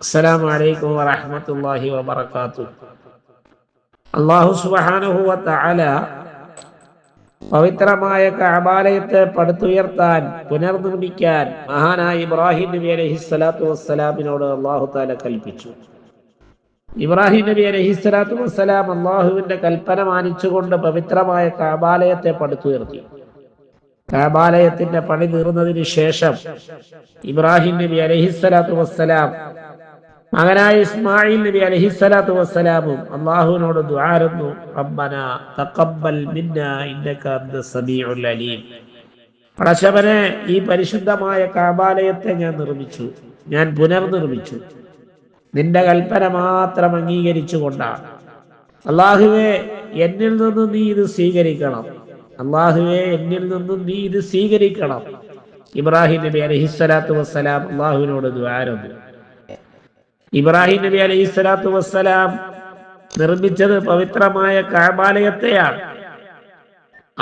അസ്സലാമു അലൈക്കും വറഹ്മത്തുള്ളാഹി വബറകാതുഹു. അല്ലാഹു സുബ്ഹാനഹു വതആല പവിത്രമായ കഅബാലയത്തെ പടുത്തുയർത്താൻ പുനർനിർമ്മിക്കാൻ മഹാനായ ഇബ്രാഹിം നബി അലൈഹിസ്സലാത്തു വസ്സലാമിനോട് അള്ളാഹു താല കൽപ്പിച്ചു. ഇബ്രാഹിം നബി അലൈഹിസ്സലാത്തു വസ്സലാം അള്ളാഹുവിന്റെ കൽപ്പന മാനിച്ചുകൊണ്ട് പവിത്രമായ കാബാലയത്തെ പടുത്തുയർത്തി. കാബാലയത്തിന്റെ പണി തീർന്നതിന് ശേഷം ഇബ്രാഹിം നബി അലൈഹിസ്സലാത്തു വസ്സലാം മകനായ ഇസ്മായിൽ നബി അലഹിസ്സലാത്തു വസ്സലാമും അള്ളാഹുവിനോട് ദ്വാരുന്നു റബ്ബന തഖബ്ബൽ ഇന്നക അലീം. പടച്ചവനെ ഈ പരിശുദ്ധമായ കാബാലയത്തെ ഞാൻ നിർമ്മിച്ചു ഞാൻ പുനർനിർമ്മിച്ചു. നിന്റെ കൽപ്പന മാത്രം അംഗീകരിച്ചുകൊണ്ടാണ്. അള്ളാഹുവെ എന്നിൽ നിന്ന് നീ ഇത് സ്വീകരിക്കണം. അള്ളാഹുവെ എന്നിൽ നിന്നും നീ ഇത് സ്വീകരിക്കണം. ഇബ്രാഹിം നബി അലഹിസ്സലാത്തു വസ്സലാം അള്ളാഹുവിനോട് ദ്വാരുന്നു ഇബ്രാഹിം നബി അലൈഹി സ്വലാത്തു വസ്സലാം നിർമ്മിച്ചത് പവിത്രമായ കാബാലയത്തെയാണ്.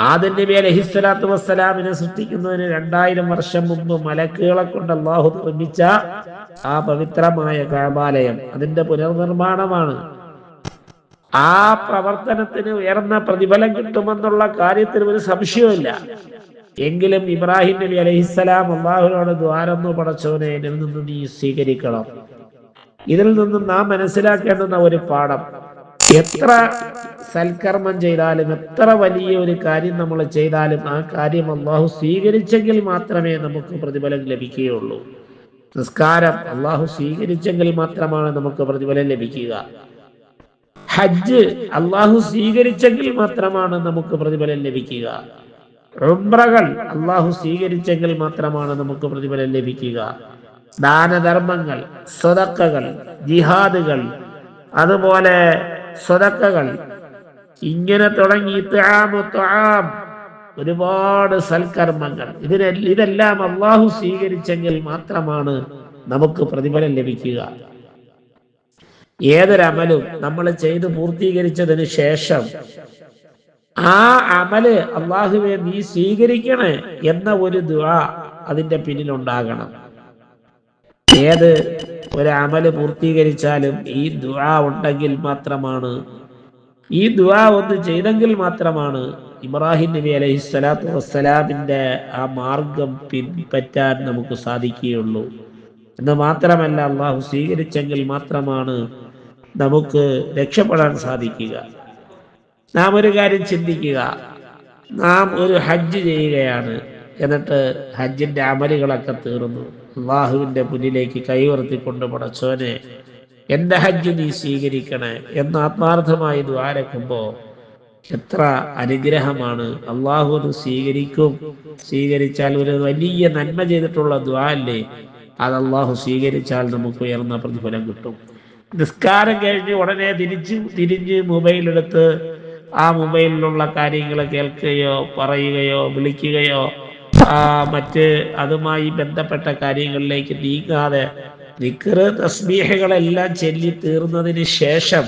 ആദൻ നബി അലഹി സ്വലാത്തു വസ്സലാമിനെ സൃഷ്ടിക്കുന്നതിന് രണ്ടായിരം വർഷം മുമ്പ് മലക്കുകളെ കൊണ്ട് അള്ളാഹു നിർമ്മിച്ച ആ പവിത്രമായ കാബാലയം അതിന്റെ പുനർനിർമ്മാണമാണ്. ആ പ്രവർത്തനത്തിന് ഉയർന്ന പ്രതിഫലം കിട്ടുമെന്നുള്ള കാര്യത്തിൽ ഒരു സംശയമില്ല എങ്കിലും ഇബ്രാഹിം നബി അലഹിസ്സലാം അള്ളാഹുവിനോട് ദ്വാരന്നു പടച്ചവനെ നിന്ന് നീ സ്വീകരിക്കണം. ഇതിൽ നിന്നും നാം മനസ്സിലാക്കേണ്ടുന്ന ഒരു പാഠം. എത്ര സൽക്കർമ്മം ചെയ്താലും എത്ര വലിയ ഒരു കാര്യം നമ്മൾ ചെയ്താലും ആ കാര്യം അള്ളാഹു സ്വീകരിച്ചെങ്കിൽ മാത്രമേ നമുക്ക് പ്രതിഫലം ലഭിക്കുകയുള്ളൂ. നിസ്കാരം അള്ളാഹു സ്വീകരിച്ചെങ്കിൽ മാത്രമാണ് നമുക്ക് പ്രതിഫലം ലഭിക്കുക. ഹജ്ജ് അള്ളാഹു സ്വീകരിച്ചെങ്കിൽ മാത്രമാണ് നമുക്ക് പ്രതിഫലം ലഭിക്കുക. ഉംറകൾ അള്ളാഹു സ്വീകരിച്ചെങ്കിൽ മാത്രമാണ് നമുക്ക് പ്രതിഫലം ലഭിക്കുക. ദാനധർമ്മങ്ങൾ സ്വതക്കകൾ ജിഹാദുകൾ അതുപോലെ സ്വതക്കകൾ. ഇങ്ങനെ തുടങ്ങി ത്യാമു ഒരുപാട് സൽക്കർമ്മങ്ങൾ. ഇതിനെ ഇതെല്ലാം അള്ളാഹു സ്വീകരിച്ചെങ്കിൽ മാത്രമാണ് നമുക്ക് പ്രതിഫലം ലഭിക്കുക. ഏതൊരമലും നമ്മൾ ചെയ്ത് പൂർത്തീകരിച്ചതിന് ശേഷം ആ അമൽ അള്ളാഹുവെ നീ സ്വീകരിക്കണേ എന്ന ഒരു ദുആ അതിന്റെ പിന്നിലുണ്ടാകണം. ഏത് ഒരു അമൽ പൂർത്തീകരിച്ചാലും ഈ ദുആ ഉണ്ടെങ്കിൽ മാത്രമാണ്. ഈ ദുആ ഒന്ന് ചെയ്തെങ്കിൽ മാത്രമാണ് ഇബ്രാഹിം നബി അലൈഹി സ്വലാത്തു വസ്സലാമിന്റെ ആ മാർഗം പിൻപറ്റാൻ നമുക്ക് സാധിക്കുകയുള്ളൂ. എന്ന് മാത്രമല്ല അള്ളാഹു സ്വീകരിച്ചെങ്കിൽ മാത്രമാണ് നമുക്ക് രക്ഷപ്പെടാൻ സാധിക്കുക. നാം ഒരു കാര്യം ചിന്തിക്കുക. നാം ഒരു ഹജ്ജ് ചെയ്യുകയാണ്. എന്നിട്ട് ഹജ്ജിന്റെ അമലുകളൊക്കെ തീർന്നു. അള്ളാഹുവിന്റെ മുന്നിലേക്ക് കൈവർത്തിക്കൊണ്ട് പടച്ചോനെ എന്റെ ഹജ്ജ് നീ സ്വീകരിക്കണേ എന്ന് ആത്മാർത്ഥമായി ദ്വാരക്കുമ്പോ എത്ര അനുഗ്രഹമാണ്. അള്ളാഹു അത് സ്വീകരിക്കും. സ്വീകരിച്ചാൽ ഒരു വലിയ നന്മ ചെയ്തിട്ടുള്ള ദ്വാല്ലേ അത് അള്ളാഹു സ്വീകരിച്ചാൽ നമുക്ക് ഉയർന്ന പ്രതിഫലം കിട്ടും. നിസ്കാരം കഴിഞ്ഞ് ഉടനെ തിരിച്ച് തിരിഞ്ഞ് മൊബൈലെടുത്ത് ആ മൊബൈലിലുള്ള കാര്യങ്ങൾ കേൾക്കുകയോ പറയുകയോ വിളിക്കുകയോ മറ്റ് അതുമായി ബന്ധപ്പെട്ട കാര്യങ്ങളിലേക്ക് നീങ്ങാതെ നിക്കറ് തസ്ബീഹകളെല്ലാം ചൊല്ലി തീർന്നതിന് ശേഷം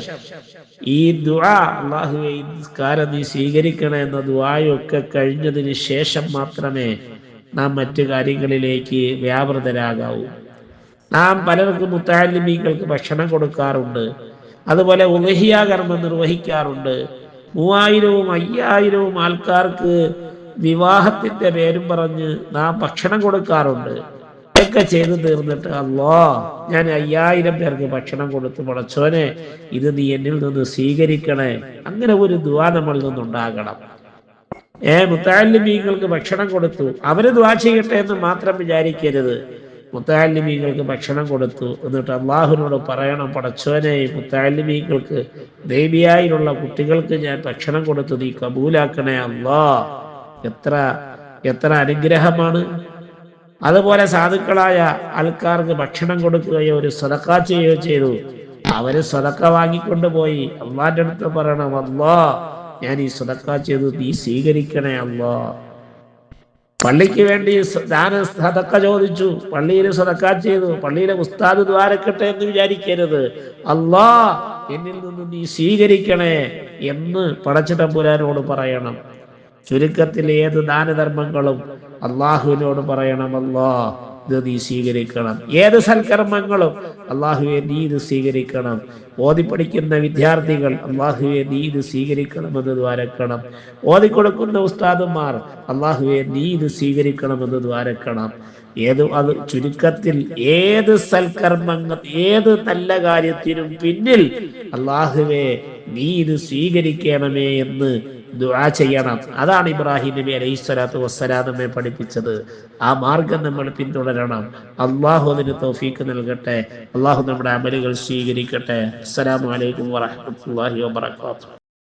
ഈ ദുആ അള്ളാഹുവെ നിസ്കാരം നീ സ്വീകരിക്കണേ എന്ന ദുആയൊക്കെ കഴിഞ്ഞതിന് ശേഷം മാത്രമേ നാം മറ്റു കാര്യങ്ങളിലേക്ക് വ്യാപൃതരാകാവൂ. നാം പലർക്കും മുത്താലിമീങ്ങൾക്ക് ഭക്ഷണം കൊടുക്കാറുണ്ട്. അതുപോലെ ഉലഹിയ കർമ്മം നിർവഹിക്കാറുണ്ട്. മൂവായിരവും അയ്യായിരവും ആൾക്കാർക്ക് വിവാഹത്തിന്റെ പേരും പറഞ്ഞ് നാം ഭക്ഷണം കൊടുക്കാറുണ്ട്. ഒക്കെ ചെയ്തു തീർന്നിട്ട് അല്ലോ ഞാൻ അയ്യായിരം പേർക്ക് ഭക്ഷണം കൊടുത്ത്. മുളച്ചോനെ ഇത് നീ എന്നിൽ നിന്ന് സ്വീകരിക്കണേ. അങ്ങനെ ഒരു ദുവാ നമ്മളിൽ നിന്നുണ്ടാകണം. ഏ മുത്താലിമീങ്ങൾക്ക് ഭക്ഷണം കൊടുത്തു. അവർ ദുവാ ചെയ്യട്ടെ എന്ന് മാത്രം വിചാരിക്കരുത്. മുത്താലിമീങ്ങൾക്ക് ഭക്ഷണം കൊടുത്തു. എന്നിട്ട് അള്ളാഹുവിനോട് പറയണം പടച്ചോനെ മുത്താലിമീങ്ങൾക്ക് ദേവിയായിലുള്ള കുട്ടികൾക്ക് ഞാൻ ഭക്ഷണം കൊടുത്തു നീ കബൂലാക്കണേ അള്ളാ എത്ര എത്ര അനുഗ്രഹമാണ്. അതുപോലെ സാധുക്കളായ ആൾക്കാർക്ക് ഭക്ഷണം കൊടുക്കുകയോ ഒരു സ്വതക്ക ചെയ്യുകയോ ചെയ്തു. അവർ സ്വതക്ക വാങ്ങിക്കൊണ്ടുപോയി അള്ളാന്റെ അടുത്ത് പറയണം അള്ളാ ഞാൻ ഈ സ്വതക്ക ചെയ്തു നീ സ്വീകരിക്കണേ അള്ളാ. പള്ളിക്ക് വേണ്ടി ദാന സതക്ക ചോദിച്ചു. പള്ളിയിൽ സതക്ക ചെയ്തു. പള്ളിയിലെ ഉസ്താദ് ദ്വാരക്കട്ടെ എന്ന് വിചാരിക്കരുത്. അല്ലാ എന്നിൽ നിന്ന് നീ സ്വീകരിക്കണേ എന്ന് പടച്ചിട്ടമ്പുരാനോട് പറയണം. ചുരുക്കത്തിൽ ഏത് ദാനധർമ്മങ്ങളും അള്ളാഹുവിനോട് പറയണം അല്ലാ ഇത് നീ സ്വീകരിക്കണം. ഏത് സൽക്കർമ്മങ്ങളും അള്ളാഹുവെ നീ ഇത് സ്വീകരിക്കണം. ഓതി പഠിക്കുന്ന വിദ്യാർത്ഥികൾ അള്ളാഹുവെ നീ ഇത് സ്വീകരിക്കണമെന്ന് ദ്വാരക്കണം. ഓതിക്കൊടുക്കുന്ന ഉസ്താദുമാർ അള്ളാഹുവെ നീ ഇത് സ്വീകരിക്കണമെന്ന് ദ്വാരക്കണം. ഏത് അത് ചുരുക്കത്തിൽ ഏത് സൽക്കർമ്മങ്ങൾ ഏത് നല്ല കാര്യത്തിനും പിന്നിൽ അള്ളാഹുവെ നീ ഇത് സ്വീകരിക്കണമേ എന്ന് ദുആ ചെയ്യണം. അതാണ് ഇബ്രാഹിം നബി അലൈഹി സ്വലാത്തു വസ്സലാം നമ്മെ പഠിപ്പിച്ചത്. ആ മാർഗം നമ്മൾ പിന്തുടരണം. അള്ളാഹു അതിന് തൗഫീക്ക് നൽകട്ടെ. അള്ളാഹു നമ്മുടെ അമലുകൾ സ്വീകരിക്കട്ടെ. അസ്സലാമു അലൈക്കും വറഹ്മത്തുള്ളാഹി വബറകാതുഹു.